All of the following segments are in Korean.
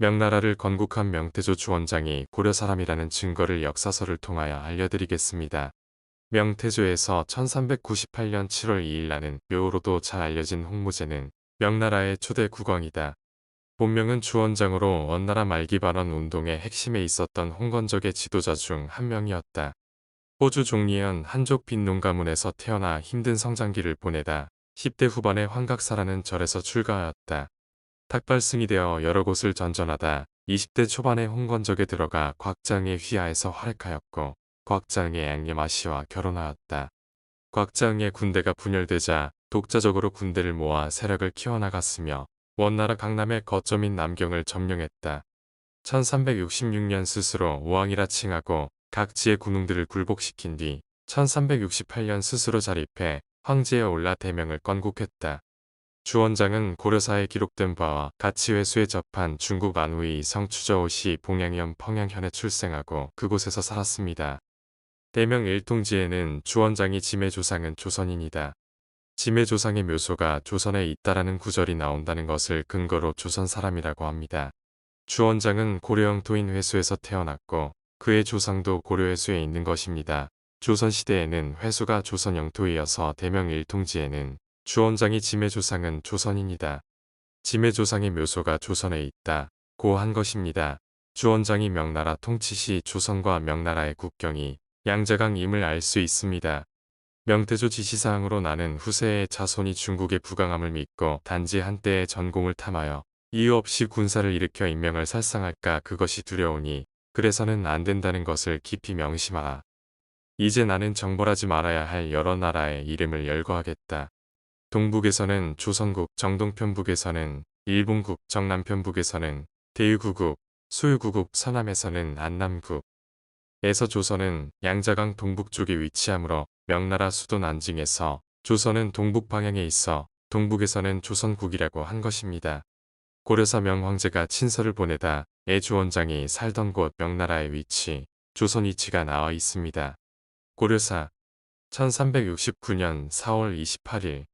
명나라를 건국한 명태조 주원장이 고려 사람이라는 증거를 역사서를 통하여 알려드리겠습니다. 명태조에서 1398년 7월 2일 나는 묘로도 잘 알려진 홍무제는 명나라의 초대 국왕이다. 본명은 주원장으로 원나라 말기 발언 운동의 핵심에 있었던 홍건적의 지도자 중 한 명이었다. 호주 종리현 한족 빈농 가문에서 태어나 힘든 성장기를 보내다 10대 후반에 환각사라는 절에서 출가하였다. 탁발승이 되어 여러 곳을 전전하다 20대 초반에 홍건적에 들어가 곽장의 휘하에서 활약하였고 곽장의 양예마씨와 결혼하였다. 곽장의 군대가 분열되자 독자적으로 군대를 모아 세력을 키워나갔으며 원나라 강남의 거점인 남경을 점령했다. 1366년 스스로 왕이라 칭하고 각지의 군웅들을 굴복시킨 뒤 1368년 스스로 자립해 황제에 올라 대명을 건국했다. 주 원장은 고려사에 기록된 바와 같이 회수에 접한 중국 안후의 성추저오시 봉양현 평양현에 출생하고 그곳에서 살았습니다. 대명 일통지에는 주 원장이 짐의 조상은 조선인이다. 짐의 조상의 묘소가 조선에 있다라는 구절이 나온다는 것을 근거로 조선 사람이라고 합니다. 주 원장은 고려 영 토인 회수에서 태어났고 그의 조상도 고려 회수에 있는 것입니다. 조선시대에는 회수가 조선 영토이어서 대명 일통지에는 주원장이 짐의 조상은 조선인이다. 짐의 조상의 묘소가 조선에 있다. 고 한 것입니다. 주원장이 명나라 통치 시 조선과 명나라의 국경이 양자강임을 알 수 있습니다. 명태조 지시사항으로 나는 후세의 자손이 중국의 부강함을 믿고 단지 한때의 전공을 탐하여 이유 없이 군사를 일으켜 인명을 살상할까 그것이 두려우니 그래서는 안 된다는 것을 깊이 명심하라. 이제 나는 정벌하지 말아야 할 여러 나라의 이름을 열거하겠다. 동북에서는 조선국, 정동편북에서는 일본국, 정남편북에서는 대유구국, 수유구국, 서남에서는 안남국. 에서 조선은 양자강 동북 쪽에 위치하므로 명나라 수도 난징에서 조선은 동북 방향에 있어 동북에서는 조선국이라고 한 것입니다. 고려사 명황제가 친서를 보내다 애주원장이 살던 곳 명나라의 위치, 조선 위치가 나와 있습니다. 고려사 1369년 4월 28일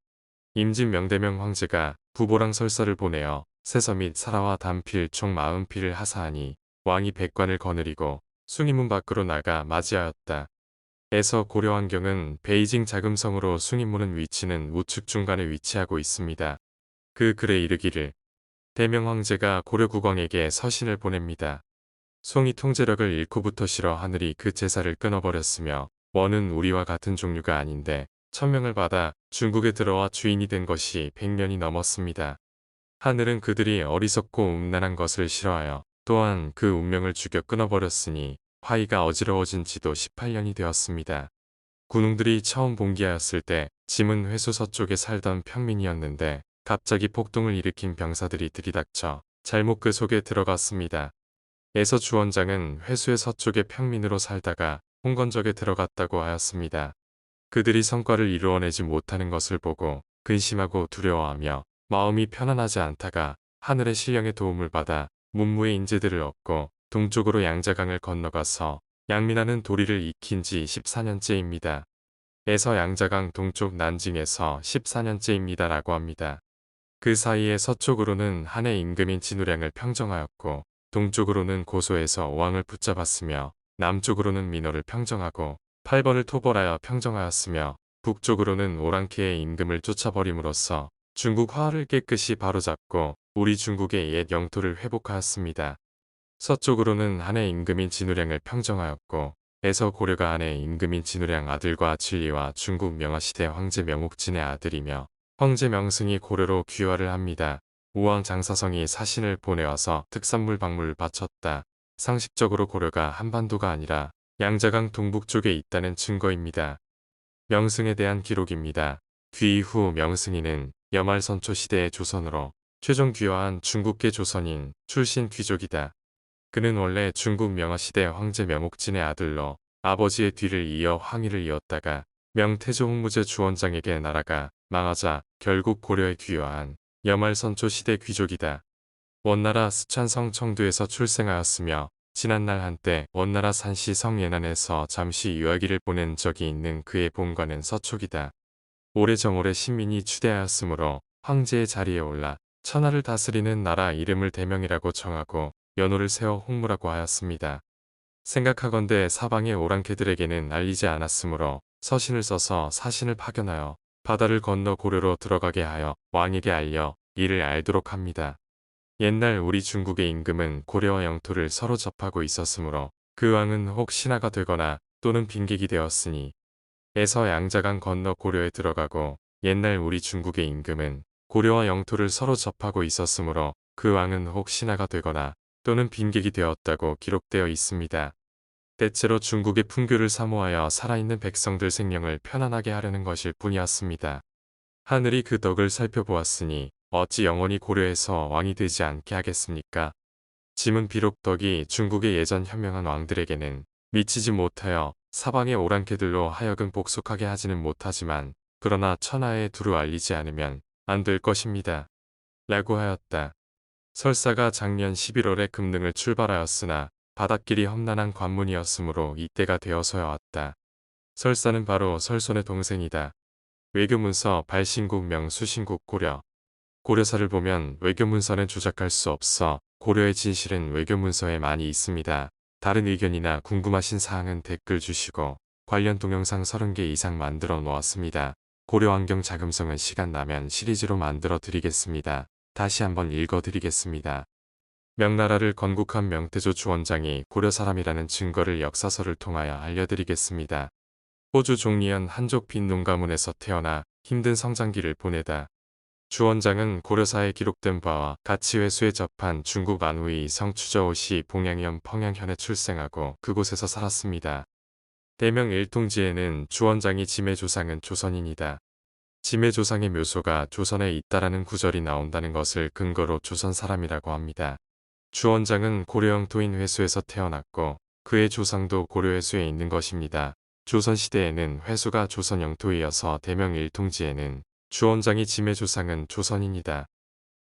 임진 명대명 황제가 부보랑 설서를 보내어 세서 및 사라와 단필 총 40필을 하사하니 왕이 백관을 거느리고 숭인문 밖으로 나가 맞이하였다. 에서 고려환경은 베이징 자금성으로 숭인문은 위치는 우측 중간에 위치하고 있습니다. 그 글에 이르기를 대명 황제가 고려 국왕에게 서신을 보냅니다. 송이 통제력을 잃고부터 싫어 하늘이 그 제사를 끊어버렸으며 원은 우리와 같은 종류가 아닌데 천명을 받아 중국에 들어와 주인이 된 것이 100년이 넘었습니다. 하늘은 그들이 어리석고 음란한 것을 싫어하여 또한 그 운명을 죽여 끊어버렸으니 화의가 어지러워진 지도 18년이 되었습니다. 군웅들이 처음 봉기하였을 때 짐은 회수 서쪽에 살던 평민이었는데 갑자기 폭동을 일으킨 병사들이 들이닥쳐 잘못 그 속에 들어갔습니다. 에서 주원장은 회수의 서쪽의 평민으로 살다가 홍건적에 들어갔다고 하였습니다. 그들이 성과를 이루어내지 못하는 것을 보고 근심하고 두려워하며 마음이 편안하지 않다가 하늘의 신령의 도움을 받아 문무의 인재들을 얻고 동쪽으로 양자강을 건너가서 양민하는 도리를 익힌 지 14년째입니다. 에서 양자강 동쪽 난징에서 14년째입니다. 라고 합니다. 그 사이에 서쪽으로는 한해 임금인 진우량을 평정하였고 동쪽으로는 고소에서 왕을 붙잡았으며 남쪽으로는 민호를 평정하고 8번을 토벌하여 평정하였으며 북쪽으로는 오랑캐의 임금을 쫓아버림으로써 중국 화를 깨끗이 바로잡고 우리 중국의 옛 영토를 회복하였습니다. 서쪽으로는 한해 임금인 진우량을 평정하였고 에서 고려가 한해 임금인 진우량 아들과 진리와 중국 명화시대 황제 명옥진의 아들이며 황제 명승이 고려로 귀화를 합니다. 우왕 장사성이 사신을 보내와서 특산물 박물을 바쳤다. 상식적으로 고려가 한반도가 아니라 양자강 동북 쪽에 있다는 증거입니다. 명승에 대한 기록입니다. 귀후 명승이는 여말선초 시대의 조선으로 최종 귀화한 중국계 조선인 출신 귀족이다. 그는 원래 중국 명화시대 황제 명옥진의 아들로 아버지의 뒤를 이어 황위를 이었다가 명태조 홍무제 주원장에게 나라가 망하자 결국 고려에 귀화한 여말선초 시대 귀족이다. 원나라 스촨성 청두에서 출생하였으며 지난날 한때 원나라 산시 성예난에서 잠시 유아기를 보낸 적이 있는 그의 본관은 서촉이다. 오래 정오래 신민이 추대하였으므로 황제의 자리에 올라 천하를 다스리는 나라 이름을 대명이라고 정하고 연호를 세워 홍무라고 하였습니다. 생각하건대 사방의 오랑캐들에게는 알리지 않았으므로 서신을 써서 사신을 파견하여 바다를 건너 고려로 들어가게 하여 왕에게 알려 이를 알도록 합니다. 옛날 우리 중국의 임금은 고려와 영토를 서로 접하고 있었으므로 그 왕은 혹 신하가 되거나 또는 빈객이 되었으니 에서 양자강 건너 고려에 들어가고 옛날 우리 중국의 임금은 고려와 영토를 서로 접하고 있었으므로 그 왕은 혹 신하가 되거나 또는 빈객이 되었다고 기록되어 있습니다. 대체로 중국의 풍교를 사모하여 살아있는 백성들 생명을 편안하게 하려는 것일 뿐이었습니다. 하늘이 그 덕을 살펴보았으니 어찌 영원히 고려에서 왕이 되지 않게 하겠습니까? 짐은 비록 덕이 중국의 예전 현명한 왕들에게는 미치지 못하여 사방의 오랑캐들로 하여금 복속하게 하지는 못하지만 그러나 천하에 두루 알리지 않으면 안 될 것입니다. 라고 하였다. 설사가 작년 11월에 금능을 출발하였으나 바닷길이 험난한 관문이었으므로 이때가 되어서야 왔다. 설사는 바로 설손의 동생이다. 외교문서 발신국 명 수신국 고려. 고려사를 보면 외교문서는 조작할 수 없어 고려의 진실은 외교문서에 많이 있습니다. 다른 의견이나 궁금하신 사항은 댓글 주시고 관련 동영상 30개 이상 만들어 놓았습니다. 고려환경 자금성은 시간 나면 시리즈로 만들어 드리겠습니다. 다시 한번 읽어 드리겠습니다. 명나라를 건국한 명태조 주원장이 고려 사람이라는 증거를 역사서를 통하여 알려드리겠습니다. 호주 종리현 한족 빈 농 가문에서 태어나 힘든 성장기를 보내다. 주 원장은 고려사에 기록된 바와 같이 회수에 접한 중국 안후의 성추저오시 봉양현 평양현에 출생하고 그곳에서 살았습니다. 대명 일통지에는 주 원장이 짐의 조상은 조선인이다. 짐의 조상의 묘소가 조선에 있다라는 구절이 나온다는 것을 근거로 조선 사람이라고 합니다. 주 원장은 고려 영토인 회수에서 태어났고 그의 조상도 고려 회수에 있는 것입니다. 조선시대에는 회수가 조선 영토이어서 대명 일통지에는 주원장이 짐의 조상은 조선인이다.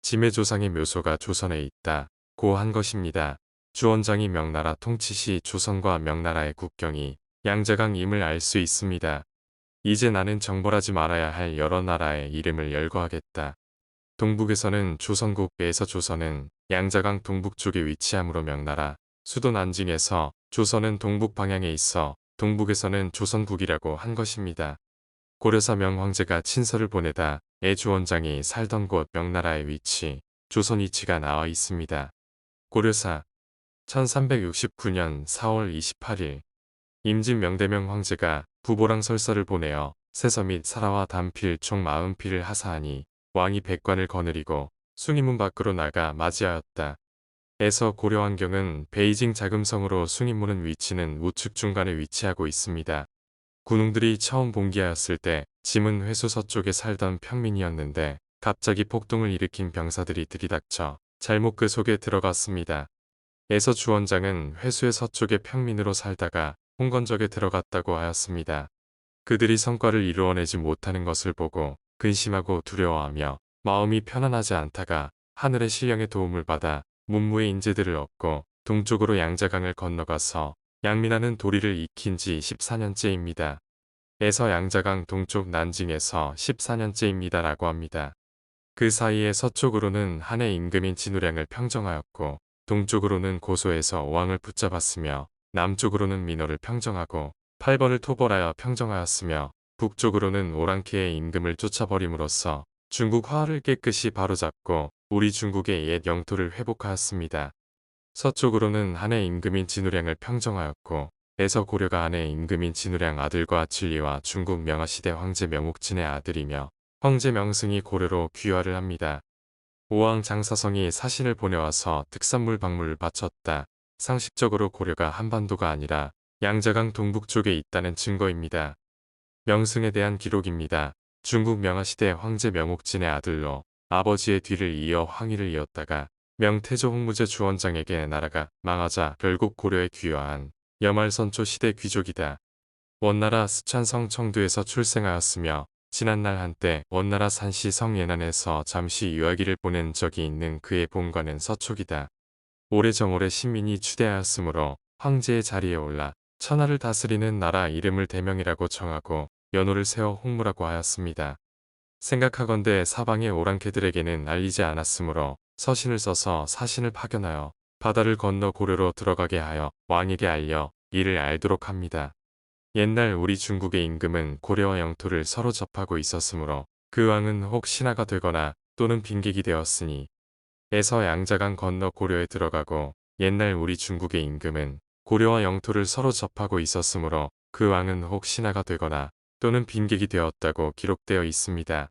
짐의 조상의 묘소가 조선에 있다. 고 한 것입니다. 주원장이 명나라 통치 시 조선과 명나라의 국경이 양자강임을 알 수 있습니다. 이제 나는 정벌하지 말아야 할 여러 나라의 이름을 열거하겠다. 동북에서는 조선국에서 조선은 양자강 동북쪽에 위치하므로 명나라, 수도 난징에서 조선은 동북 방향에 있어 동북에서는 조선국이라고 한 것입니다. 고려사 명 황제가 친서를 보내다 애주원장이 살던 곳 명나라의 위치, 조선 위치가 나와 있습니다. 고려사 1369년 4월 28일 임진 명대명 황제가 부보랑 설서를 보내어 세서 및 사라와 단필 총 40필을 하사하니 왕이 백관을 거느리고 숭인문 밖으로 나가 맞이하였다. 에서 고려환경은 베이징 자금성으로 숭인문은 위치는 우측 중간에 위치하고 있습니다. 군웅들이 처음 봉기하였을 때 짐은 회수 서쪽에 살던 평민이었는데 갑자기 폭동을 일으킨 병사들이 들이닥쳐 잘못 그 속에 들어갔습니다. 에서 주원장은 회수의 서쪽의 평민으로 살다가 홍건적에 들어갔다고 하였습니다. 그들이 성과를 이루어내지 못하는 것을 보고 근심하고 두려워하며 마음이 편안하지 않다가 하늘의 신령의 도움을 받아 문무의 인재들을 얻고 동쪽으로 양자강을 건너가서 양민하는 도리를 익힌 지 14년째입니다. 에서 양자강 동쪽 난징에서 14년째입니다. 라고 합니다. 그 사이에 서쪽으로는 한해 임금인 진우량을 평정하였고 동쪽으로는 고소에서 왕을 붙잡았으며 남쪽으로는 민호를 평정하고 8번을 토벌하여 평정하였으며 북쪽으로는 오랑캐의 임금을 쫓아버림으로써 중국 화를 깨끗이 바로잡고 우리 중국의 옛 영토를 회복하였습니다. 서쪽으로는 한해 임금인 진우량을 평정하였고 에서 고려가 한해 임금인 진우량 아들과 진리와 중국 명화시대 황제 명옥진의 아들이며 황제 명승이 고려로 귀화를 합니다. 오왕 장사성이 사신을 보내와서 특산물 박물을 바쳤다. 상식적으로 고려가 한반도가 아니라 양자강 동북쪽에 있다는 증거입니다. 명승에 대한 기록입니다. 중국 명화시대 황제 명옥진의 아들로 아버지의 뒤를 이어 황위를 이었다가 명태조 홍무제 주원장에게 나라가 망하자 결국 고려에 귀화한 여말선초 시대 귀족이다. 원나라 스촨성 청두에서 출생하였으며 지난날 한때 원나라 산시 성예난에서 잠시 유아기를 보낸 적이 있는 그의 본관은 서촉이다. 오래정오래 신민이 추대하였으므로 황제의 자리에 올라 천하를 다스리는 나라 이름을 대명이라고 정하고 연호를 세워 홍무라고 하였습니다. 생각하건대 사방의 오랑캐들에게는 알리지 않았으므로 서신을 써서 사신을 파견하여 바다를 건너 고려로 들어가게 하여 왕에게 알려 이를 알도록 합니다. 옛날 우리 중국의 임금은 고려와 영토를 서로 접하고 있었으므로 그 왕은 혹 신하가 되거나 또는 빈객이 되었으니 에서 양자강 건너 고려에 들어가고 옛날 우리 중국의 임금은 고려와 영토를 서로 접하고 있었으므로 그 왕은 혹 신하가 되거나 또는 빈객이 되었다고 기록되어 있습니다.